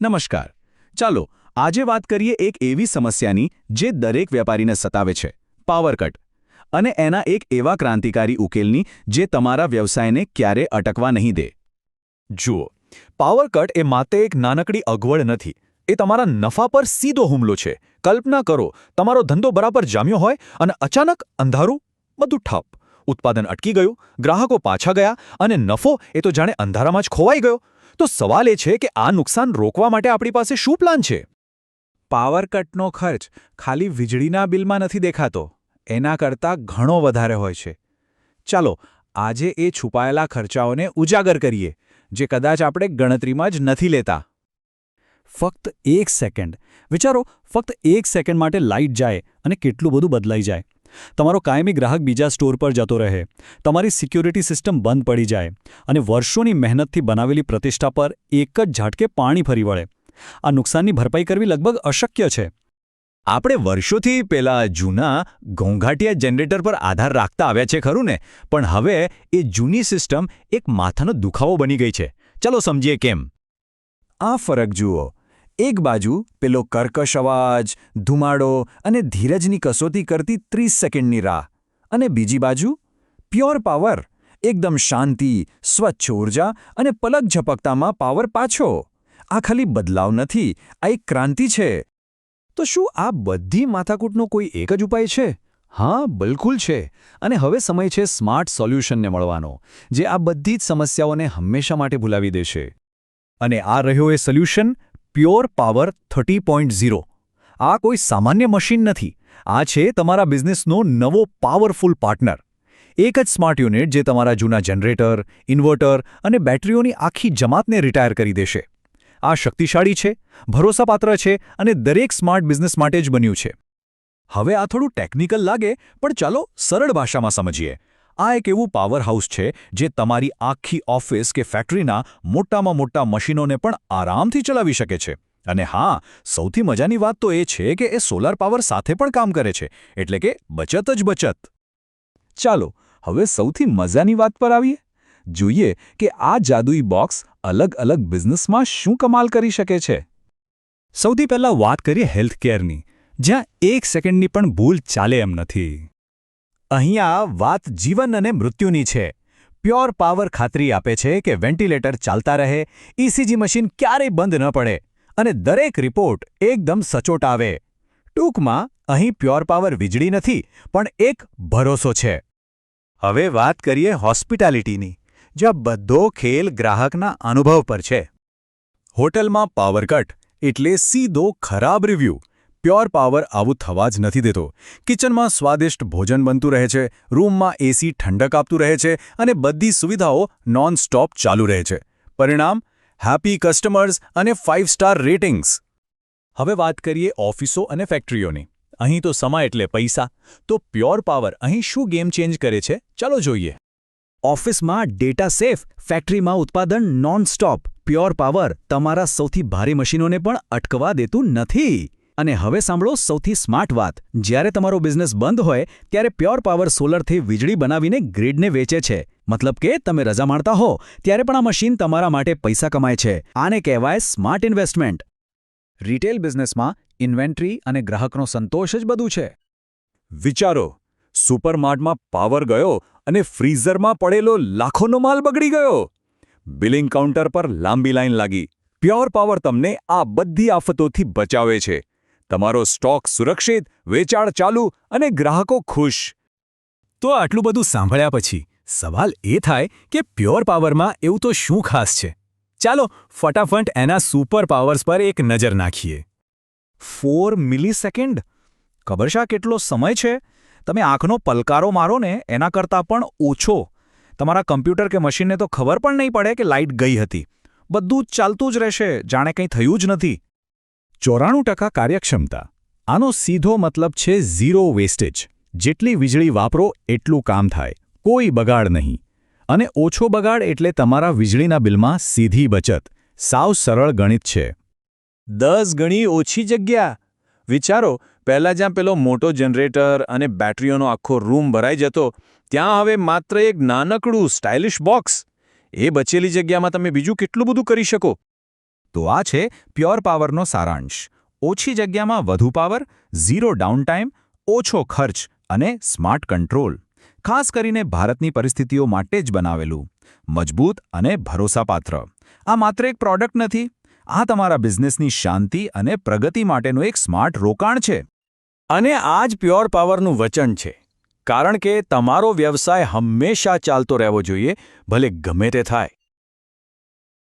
નમસ્કાર. ચાલો, આજે વાત કરીએ એક એવી સમસ્યાની જે દરેક વેપારીને સતાવે છે, પાવર કટ. અને એના એક એવા ક્રાંતિકારી ઉકેલની જે તમારા વ્યવસાયને ક્યારે અટકવા નહીં દે. જુઓ, પાવર કટ એ માત્ર એક નાનકડી અગવડ નથી, એ તમારા નફા પર સીધો હુમલો છે. કલ્પના કરો, તમારો ધંધો બરાબર જામ્યો હોય અને અચાનક અંધારું, બધું ઠપ. ઉત્પાદન અટકી ગયું, ગ્રાહકો પાછા ગયા અને નફો એ તો જાણે અંધારામાં જ ખોવાઈ ગયો. તો સવાલ એ છે કે આ નુકસાન રોકવા માટે આપણી પાસે શું પ્લાન છે? પાવર કટનો ખર્ચ ખાલી વીજળીના બિલમાં નથી દેખાતો. એના કરતાં ઘણો વધારે હોય છે. ચાલો, આજે એ છુપાયેલા ખર્ચાઓને ઉજાગર કરીએ, જે કદાચ આપણે ગણતરીમાં જ નથી લેતા. ફક્ત એક સેકન્ડ. વિચારો, ફક્ત એક સેકન્ડ માટે લાઇટ જાય અને કેટલું બધું બદલાઈ જાય. તમારો કાયમી ગ્રાહક બીજા સ્ટોર પર જતો રહે. તમારી સિક્યોરિટી સિસ્ટમ બંધ પડી જાય અને વર્ષોની મહેનતથી બનાવેલી પ્રતિષ્ઠા પર એક જ ઝાટકે પાણી ફરી વળે. આ નુકસાનની ભરપાઈ કરવી લગભગ અશક્ય છે. આપણે વર્ષોથી પેલા જૂના ઘોંઘાટિયા જનરેટર પર આધાર રાખતા આવ્યા છે, ખરું ને? પણ હવે એ જૂની સિસ્ટમ એક માથાનો દુખાવો બની ગઈ છે. ચલો સમજીએ કેમ. આ ફરક જુઓ. એક બાજુ પેલો કર્કશ અવાજ, ધુમાડો અને ધીરજની કસોટી કરતી ત્રીસ સેકન્ડની રાહ અને બીજી બાજુ પ્યોર પાવર, એકદમ શાંતિ, સ્વચ્છ ઊર્જા અને પલક ઝપકતામાં પાવર પાછો. આ ખાલી બદલાવ નથી, આ એક ક્રાંતિ છે. તો શું આ બધી માથાકૂટનો કોઈ એક જ ઉપાય છે? હા, બિલકુલ છે. અને હવે સમય છે સ્માર્ટ સોલ્યુશનને મળવાનો, જે આ બધી જ સમસ્યાઓને હંમેશા માટે ભૂલાવી દેશે. અને આ રહ્યો એ solution pure power thirty point zero. આ કોઈ સામાન્ય મશીન નથી. આ છે તમારા બિઝનેસનો નવો પાવરફુલ પાર્ટનર. એક જ સ્માર્ટ યુનિટ જે તમારા જૂના જનરેટર, ઇન્વર્ટર અને બેટરીઓની આખી જમાતને રિટાયર કરી દેશે. આ શક્તિશાળી છે, ભરોસાપાત્ર છે અને દરેક સ્માર્ટ બિઝનેસ માટે જ બન્યું છે. હવે આ થોડું ટેકનિકલ લાગે, પણ ચાલો સરળ ભાષામાં સમજીએ. આ એક એવું પાવરહાઉસ છે જે તમારી આખી ઓફિસ કે ફેક્ટરીના મોટામાં મોટા મશીનોને પણ આરામથી ચલાવી શકે છે. અને હા, સૌથી મજાની વાત તો એ છે કે એ સોલાર પાવર સાથે પણ કામ કરે છે, એટલે કે બચત જ બચત. ચાલો, હવે સૌથી મજાની વાત પર આવીએ. જોઈએ કે આ જાદુઈ બોક્સ અલગ અલગ બિઝનેસમાં શું કમાલ કરી શકે છે. સૌથી પહેલાં વાત કરીએ હેલ્થકેરની જ્યાં એક સેકન્ડની પણ ભૂલ ચાલે એમ નથી. અહીંયા વાત જીવન અને મૃત્યુની છે. પ્યોર પાવર ખાતરી આપે છે કે વેન્ટિલેટર ચાલતા રહે ઇસીજી મશીન ક્યારેય બંધ ન પડે, અને દરેક રિપોર્ટ એકદમ સચોટ આવે. ટૂંકમાં, અહીં પ્યોર પાવર વીજળી નથી, પણ એક ભરોસો છે. હવે વાત કરીએ હોસ્પિટાલિટીની, જ્યાં બધો ખેલ ગ્રાહકના અનુભવ પર છે. હોટલમાં પાવર કટ, એટલે સીધો ખરાબ રિવ્યૂ. પ્યોર પાવર આવું થવા જ નથી દેતો. કિચનમાં સ્વાદિષ્ટ ભોજન બનતું રહે છે, રૂમમાં એસી ઠંડક આપતું રહે છે અને બધી સુવિધાઓ નોન સ્ટોપ ચાલુ રહે છે. પરિણામ, હેપી કસ્ટમર્સ અને ફાઇવ સ્ટાર રેટિંગ્સ. હવે વાત કરીએ ઓફિસો અને ફેક્ટરીઓની. અહીં તો સમા એટલે પૈસા. તો પ્યોર પાવર અહીં શું ગેમ ચેન્જ કરે છે? ચાલો જોઈએ. ઓફિસમાં ડેટા સેફ, ફેક્ટરીમાં ઉત્પાદન નોન સ્ટોપ પ્યોર પાવર તમારા સૌથી ભારે મશીનોને પણ અટકવા દેતું નથી. અને હવે સાંભળો સૌથી સ્માર્ટ વાત. જ્યારે તમારો બિઝનેસ બંધ હોય, ત્યારે પ્યોર પાવર સોલરથી વીજળી બનાવીને ગ્રીડને વેચે છે. મતલબ કે તમે રજા માણતા હો, ત્યારે પણ આ મશીન તમારા માટે પૈસા કમાય છે. આને કહેવાય સ્માર્ટ ઇન્વેસ્ટમેન્ટ. રિટેલ બિઝનેસમાં ઇન્વેન્ટરી અને ગ્રાહકનો સંતોષ જ બધું છે. વિચારો, સુપરમાર્ટમાં પાવર ગયો અને ફ્રીઝરમાં પડેલો લાખોનો માલ બગડી ગયો. બિલિંગ કાઉન્ટર પર લાંબી લાઈન લાગી. પ્યોર પાવર તમને આ બધી આફતોથી બચાવે છે. તમારો સ્ટોક સુરક્ષિત વેચાણ ચાલુ અને ગ્રાહકો ખુશ. તો આટલું બધું સાંભળ્યા પછી સવાલ એ થાય કે પ્યોર પાવરમાં એવું તો શું ખાસ છે? ચાલો ફટાફટ એના સુપર પાવર્સ પર એક નજર નાખીએ. ફોર મિલી સેકન્ડ કબરશા કેટલો સમય છે? તમે આંખનો પલકારો મારો ને એના કરતાં પણ ઓછો. તમારા કમ્પ્યુટર કે મશીનને તો ખબર પણ નહીં પડે કે લાઇટ ગઈ હતી. બધું જ ચાલતું જ રહેશે જાણે કંઈ થયું જ નથી. ચોરાણું ટકા કાર્યક્ષમતા. આનો સીધો મતલબ છે ઝીરો વેસ્ટેજ. જેટલી વીજળી વાપરો, એટલું કામ થાય. કોઈ બગાડ નહીં. અને ઓછો બગાડ એટલે તમારા વીજળીના બિલમાં સીધી બચત. સાવ સરળ ગણિત છે. દસ ગણી ઓછી જગ્યા. વિચારો, પહેલાં જ્યાં પેલો મોટો જનરેટર અને બેટરીઓનો આખો રૂમ ભરાઈ જતો, ત્યાં હવે માત્ર એક નાનકડું સ્ટાઇલિશ બોક્સ. એ બચેલી જગ્યામાં તમે બીજું કેટલું બધું કરી શકો? તો આ છે પ્યોર પાવરનો સારાંશ. ઓછી જગ્યામાં વધુ પાવર, ઝીરો ડાઉનટાઈમ ઓછો ખર્ચ અને સ્માર્ટ કંટ્રોલ. ખાસ કરીને ભારતની પરિસ્થિતિઓ માટે જ બનાવેલું. મજબૂત અને ભરોસાપાત્ર. આ માત્ર એક પ્રોડક્ટ નથી, આ તમારા બિઝનેસની શાંતિ અને પ્રગતિ માટેનું એક સ્માર્ટ રોકાણ છે. અને આ જ પ્યોર પાવરનું વચન છે. કારણ કે તમારો વ્યવસાય હંમેશા ચાલતો રહેવો જોઈએ, ભલે ગમે તે થાય.